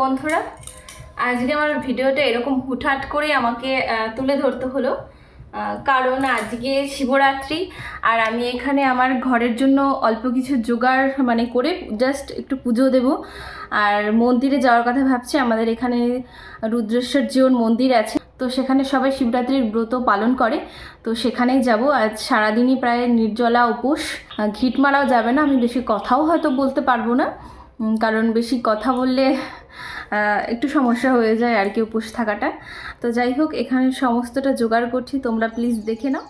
বন্ধুরা, আজকে আমার ভিডিওটা এরকম হুটহাট করে আমাকে তুলে ধরতে হলো। কারণ আজকে শিবরাত্রি, আর আমি এখানে আমার ঘরের জন্য অল্প কিছু জোগাড় মানে করে জাস্ট একটু পুজো দেব। আর মন্দিরে যাওয়ার কথা ভাবছি, আমাদের এখানে রুদ্রেশ্বর জিওর মন্দির আছে। তো সেখানে সবাই শিবরাত্রির ব্রত পালন করে। তো সেখানেই যাব। আজ সারাদিনই প্রায় নির্জলা উপোস। ঘিট মারাও যাবে না, আমি বেশি কথাও হয়তো বলতে পারব না। কারণ বেশি কথা বললে একটু সমস্যা হয়ে যায় আর কি উপোস থাকাটা। তো যাই হোক, এখানে সমস্তটা জোগাড় করছি, তোমরা প্লিজ দেখে নাও।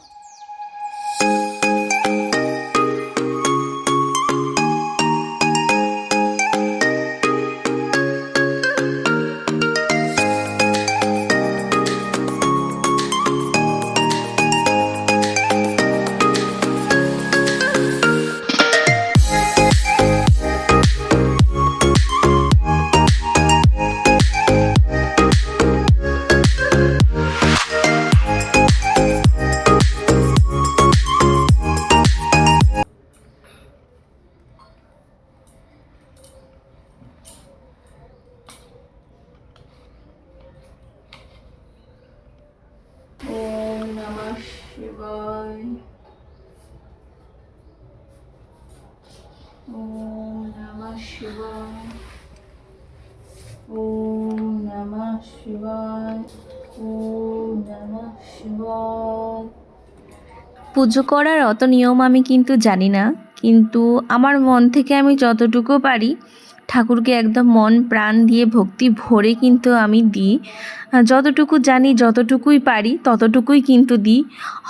পুজো করার অত নিয়ম আমি কিন্তু জানি না, কিন্তু আমার মন থেকে আমি যতটুকু পারি ঠাকুরকে একদম মন প্রাণ দিয়ে ভক্তি ভরে কিন্তু আমি দিই। যতটুকু জানি, যতটুকুই পারি, ততটুকুই কিন্তু দিই।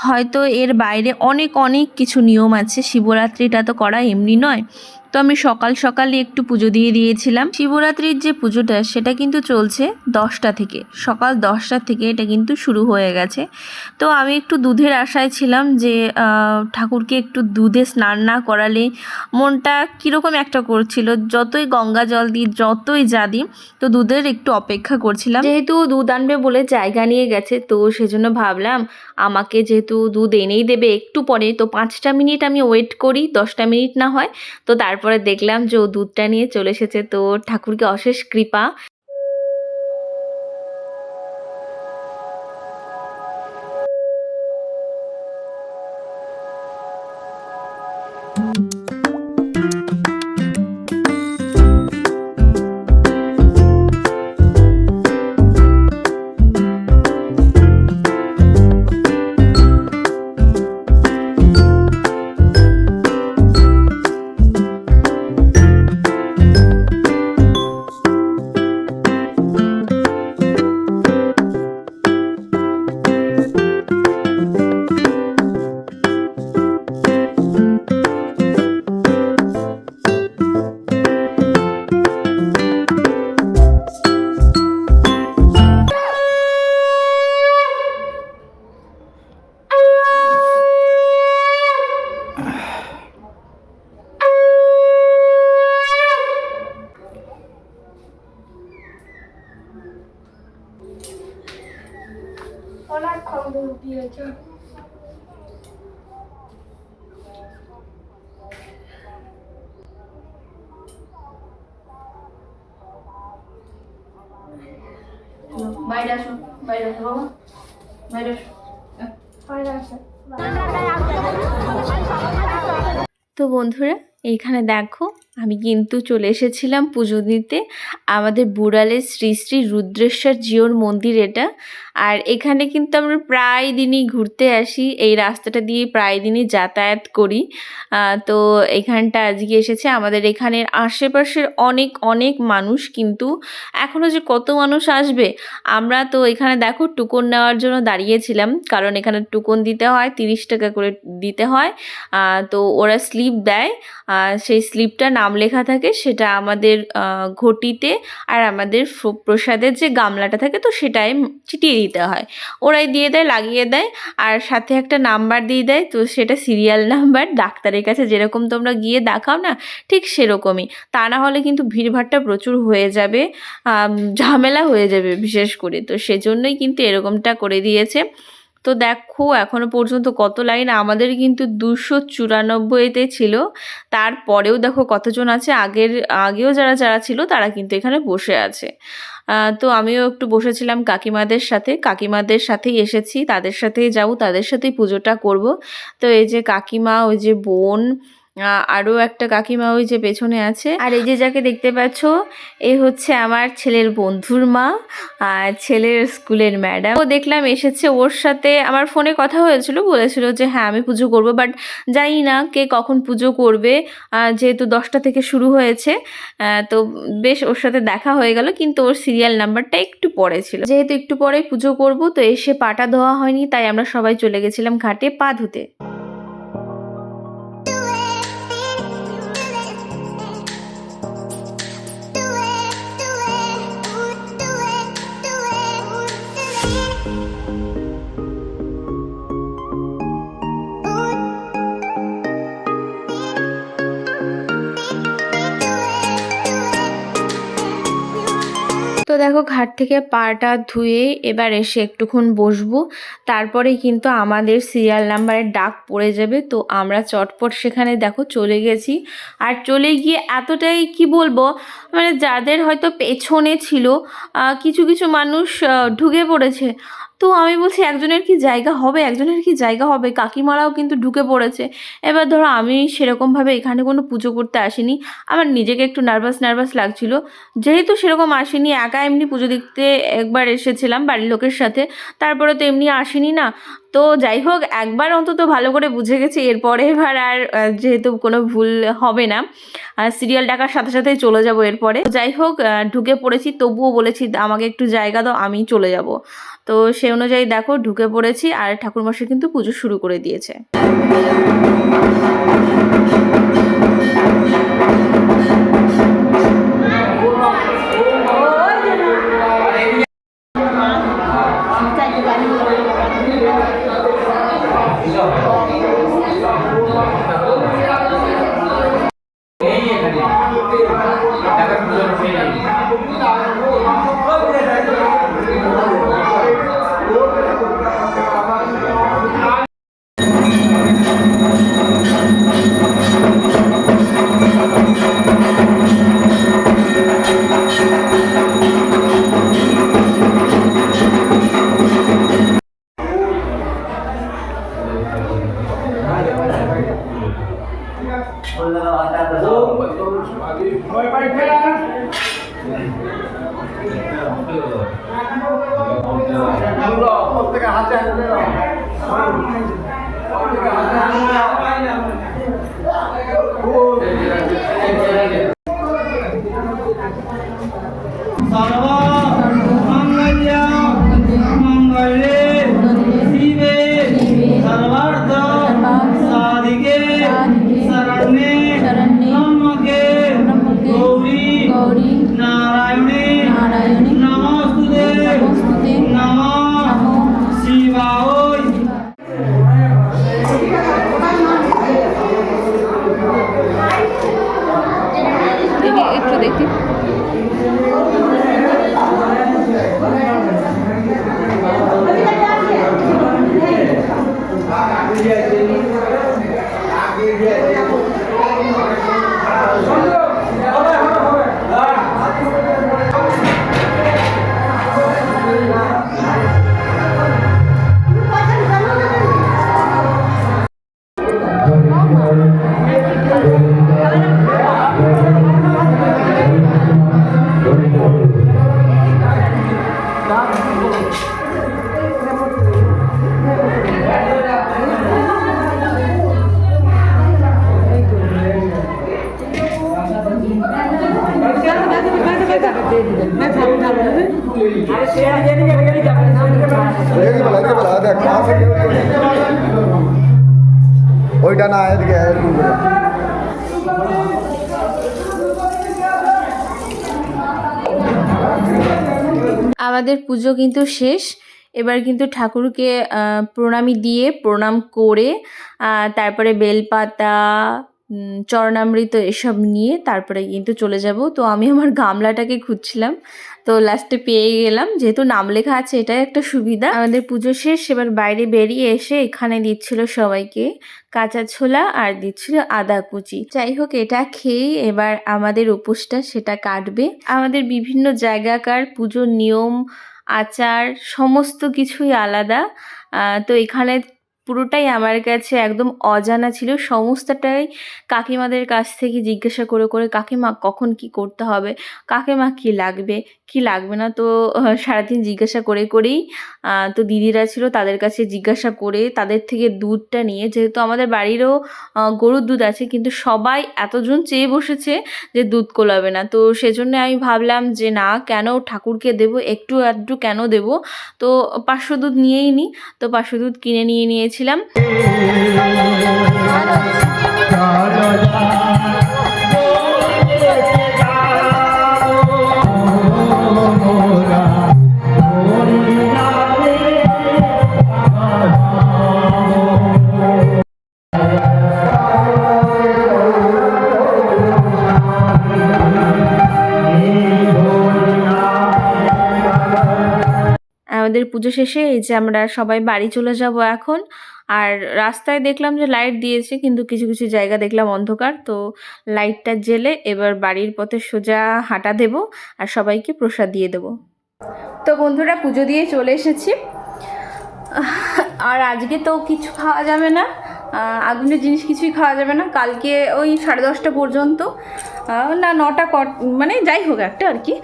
হয়তো এর বাইরে অনেক অনেক কিছু নিয়ম আছে, শিবরাত্রিটা তো করা এমনি নয় তো আমি সকাল সকালে একটু পুজো দিয়ে দিয়েছিলাম। শিবরাত্রির যে পুজোটা, সেটা কিন্তু চলছে দশটা থেকে। সকাল দশটা থেকে এটা কিন্তু শুরু হয়ে গেছে। তো আমি একটু দুধের আশায় ছিলাম যে ঠাকুরকে একটু দুধে স্নান না করালে মনটা কীরকম একটা করছিল, যতই গঙ্গা জল দিই, যতই যা দিই, তো দুধের একটু অপেক্ষা করছিলাম। যেহেতু দুধ আনবে বলে জায়গা নিয়ে গেছে, তো সেজন্য ভাবলাম আমাকে যেহেতু দুধ এনেই দেবে একটু পরে, তো পাঁচটা মিনিট আমি ওয়েট করি, দশটা মিনিট না হয়, তো তারপরে দেখলাম যে ও দুধটা নিয়ে চলে এসেছে। তো ঠাকুরকে অশেষ কৃপা। বাইরে আসো বাইরে আসো বাবা বাইরে আসো আহ। গেছে তো বন্ধুরা এইখানে দেখো আমি কিন্তু চলে এসেছিলাম পুজো দিতে। আমাদের বুড়ালের শ্রী শ্রী রুদ্রেশ্বর জিওর মন্দির এটা। আর এখানে কিন্তু আমরা প্রায় দিনই ঘুরতে আসি। এই রাস্তাটা দিয়ে প্রায় দিনই যাতায়াত করি। তো এখানটা আজকে এসেছে। আমাদের এখানের আশেপাশের অনেক অনেক মানুষ কিন্তু এখনও যে কত মানুষ আসবে, আমরা তো এখানে দেখো টুকন নেওয়ার জন্য দাঁড়িয়েছিলাম। কারণ এখানে টুকন দিতে হয়, তিরিশ টাকা করে দিতে হয়। তো ওরা স্লিপ দেয়। সেই স্লিপটা নাম লেখা থাকে সেটা আমাদের ঘটিতে আর আমাদের প্রসাদের যে গামলাটা থাকে তো সেটাই চিটিয়ে দিতে হয়। ওরাই দিয়ে দেয়, লাগিয়ে দেয় আর সাথে একটা নাম্বার দিয়ে দেয়, তো সেটা সিরিয়াল নাম্বার। ডাক্তারের কাছে যেরকম তোমরা গিয়ে দেখাও না, ঠিক সেরকমই। তা না হলে কিন্তু ভিড়ভাট্টা প্রচুর হয়ে যাবে ঝামেলা হয়ে যাবে বিশেষ করে। তো সেজন্যই কিন্তু এরকমটা করে দিয়েছে। তো দেখো, এখনও পর্যন্ত কত লাইন আমাদের কিন্তু দুশো চুরানব্বইতে ছিল। তারপরেও দেখো কতজন আছে, আগের, আগেও যারা যারা ছিল তারা কিন্তু এখানে বসে আছে। তো আমিও একটু বসেছিলাম কাকিমাদের সাথে। কাকিমাদের সাথেই এসেছি, তাদের সাথেই যাব, তাদের সাথেই পুজোটা করব। তো এই যে কাকিমা, ওই যে বোন আরও একটা কাকিমা ওই যে পেছনে আছে। আর এই যে যাকে দেখতে পাচ্ছ, এ হচ্ছে আমার ছেলের বন্ধুর মা আর ছেলের স্কুলের ম্যাডাম। ও দেখলাম এসেছে ওর সাথে, আমার ফোনে কথা হয়েছিল, বলেছিল যে হ্যাঁ আমি পুজো করব, বাট জানি না কে কখন পুজো করবে। যেহেতু দশটা থেকে শুরু হয়েছে তো বেশ ওর সাথে দেখা হয়ে গেল, কিন্তু ওর সিরিয়াল নাম্বারটা একটু পরে ছিল। যেহেতু একটু পরে পুজো করব, তো এসে পাটা ধোয়া হয়নি, তাই আমরা সবাই চলে গেছিলাম ঘাটে পা ধুতে। দেখো ঘাট থেকে পাটা ধুয়ে এবার এসে একটুক্ষণ বসবো। তারপরে কিন্তু আমাদের সিরিয়াল নাম্বারের ডাক পড়ে যাবে। তো আমরা চটপট সেখানে দেখো চলে গেছি। আর চলে গিয়ে এতটাই কি বলব মানে যাদের হয়তো পেছনে ছিল কিছু কিছু মানুষ ঢুকে পড়েছে। তো আমি বলছি, একজনের কি জায়গা হবে? একজনের কি জায়গা হবে? কাকিমারাও কিন্তু ঢুকে পড়েছে। এবার ধরো আমি সেরকমভাবে এখানে কোনো পুজো করতে আসিনি। আমার নিজেকে একটু নার্ভাস নার্ভাস লাগছিল। যেহেতু সেরকম আসিনি, একা এমনি পুজো দেখতে একবার এসেছিলাম বাড়ির লোকের সাথে। তারপরে তো এমনি আসিনি না। তো যাই হোক, একবার অন্তত ভালো করে বুঝে গেছি, এরপরে এবার আর যেহেতু কোনো ভুল হবে না সিরিয়াল ডাকার সাথে সাথে চলে যাব এরপরে। যাই হোক ঢুকে পড়েছি, তবুও বলেছি, আমাকে একটু জায়গা দাও, আমি চলে যাব। তো সে অনুযায়ী দেখো, ঢুকে পড়েছি, আর ঠাকুরমশাই কিন্তু পুজো শুরু করে দিয়েছে। আমাদের পুজো কিন্তু শেষ। এবার কিন্তু ঠাকুরকে প্রণামী দিয়ে প্রণাম করে তারপরে বেলপাতা চরণামৃত এসব নিয়ে তারপরে কিন্তু চলে যাব। তো আমি আমার গামলাটাকে খুঁজছিলাম। তো লাস্টে পেয়ে গেলাম। যেহেতু নাম লেখা আছে, এটাই একটা সুবিধা। আমাদের পুজো শেষ। এবার বাইরে বেরিয়ে এসে এখানে দিচ্ছিল সবাইকে কাঁচা ছোলা আর দিচ্ছিল আদা কুচি। যাই হোক, এটা খেয়ে এবার আমাদের উপোসটা সেটা কাটবে। আমাদের বিভিন্ন জায়গাকার পুজোর নিয়ম, আচার, সমস্ত কিছুই আলাদা। তো এখানে পুরোটাই আমার কাছে একদম অজানা ছিল। সমস্তটাই কাকিমাদের কাছ থেকে জিজ্ঞাসা করে করে কাকিমা কখন কি করতে হবে, কাকিমা কি লাগবে কি লাগবে না, তো সারাদিন জিজ্ঞাসা করে, করেই তো দিদিরা ছিল তাদের কাছে জিজ্ঞাসা করে তাদের থেকে দুধটা নিয়ে, যেহেতু আমাদের বাড়িরও গরুর দুধ আছে, কিন্তু সবাই এতজন চেয়ে বসেছে যে দুধ কোলাবে না। তো সেজন্য আমি ভাবলাম যে না, কেন ঠাকুরকে দেব, একটু আধটু কেন দেব? তো পাঁচশো দুধ নিয়েই নিই তো পাঁচশো দুধ কিনে নিয়ে নিয়েছিলাম পুজো শেষে এই যে আমরা সবাই বাড়ি চলে যাব এখন। আর রাস্তায় দেখলাম যে লাইট দিয়েছে, কিন্তু কিছু কিছু জায়গা দেখলাম অন্ধকার। তো লাইটটা জেলে এবার বাড়ির পথে সোজা হাঁটা দেব আর সবাইকে প্রসাদ দিয়ে দেবো। তো বন্ধুরা, পুজো দিয়ে চলে এসেছি। আর আজকে তো কিছু খাওয়া যাবে না। আগুনের জিনিস কিছুই খাওয়া যাবে না। কালকে ওই সাড়ে দশটা পর্যন্ত। না, নটা মানে যাই হোক একটা আর কি,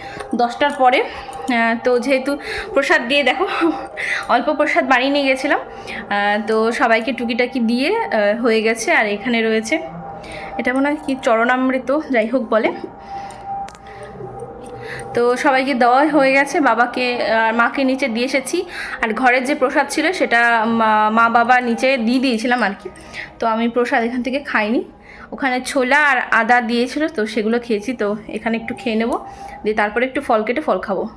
দশটার পরে তো যেহেতু প্রসাদ দিয়ে দেখো, অল্প প্রসাদ বানিয়ে নিয়ে গেছিলাম তো সবাইকে টুকিটাকি দিয়ে হয়ে গেছে, আর এখানে রয়েছে, এটা মনে হয় কি, চরণামৃত, যাই হোক বলে তো সবাইকে দেওয়া হয়ে গেছে, বাবাকে আর মাকে নিচে দিয়ে এসেছি। আর ঘরের যে প্রসাদ ছিল সেটা মা- বাবা নিচে দিয়ে দিয়েছিলাম আর কি। তো আমি প্রসাদ এখান থেকে খাইনি। ওখানে ছোলা আর আদা দিয়েছিল, তো সেগুলো খেয়েছি। তো এখানে একটু খেয়ে নেব, দিয়ে তারপরে একটু ফল কেটে ফল খাব।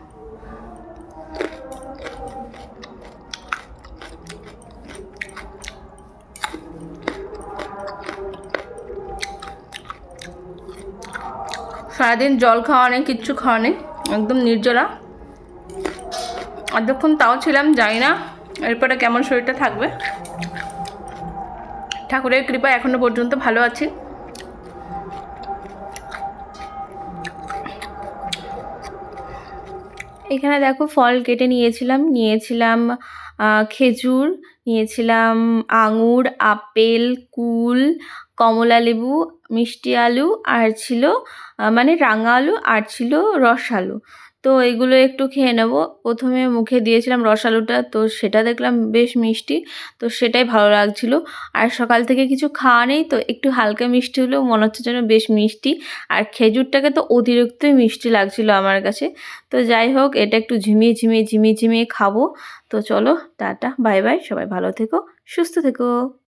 সারাদিন জল খাওয়া নেই, কিচ্ছু খাওয়া নেই, একদম নির্জলা। অতক্ষণ তাও ছিলাম, জানি না এরপরে কেমন শরীরটা থাকবে। ঠাকুরের কৃপায় এখনও পর্যন্ত ভালো আছি। এখানে দেখো ফল কেটে নিয়েছিলাম নিয়েছিলাম খেজুর, নিয়েছিলাম আঙুর, আপেল, কুল কমলা লেবু, মিষ্টি আলু, আর ছিল মানে রাঙা আলু আর ছিল রস আলু। তো এগুলো একটু খেয়ে নেব। প্রথমে মুখে দিয়েছিলাম রস আলুটা, তো সেটা দেখলাম বেশ মিষ্টি, তো সেটাই ভালো লাগছিল। আর সকাল থেকে কিছু খাওয়া নেই, তো একটু হালকা মিষ্টি হলেও মনে হচ্ছে যেন বেশ মিষ্টি। আর খেজুরটাকে তো অতিরিক্তই মিষ্টি লাগছিল আমার কাছে। তো যাই হোক, এটা একটু ঝিমিয়ে ঝিমিয়ে ঝিমিয়ে ঝিমিয়ে খাব। তো চলো, টাটা, বাই বাই, সবাই ভালো থেকো, সুস্থ থেকো।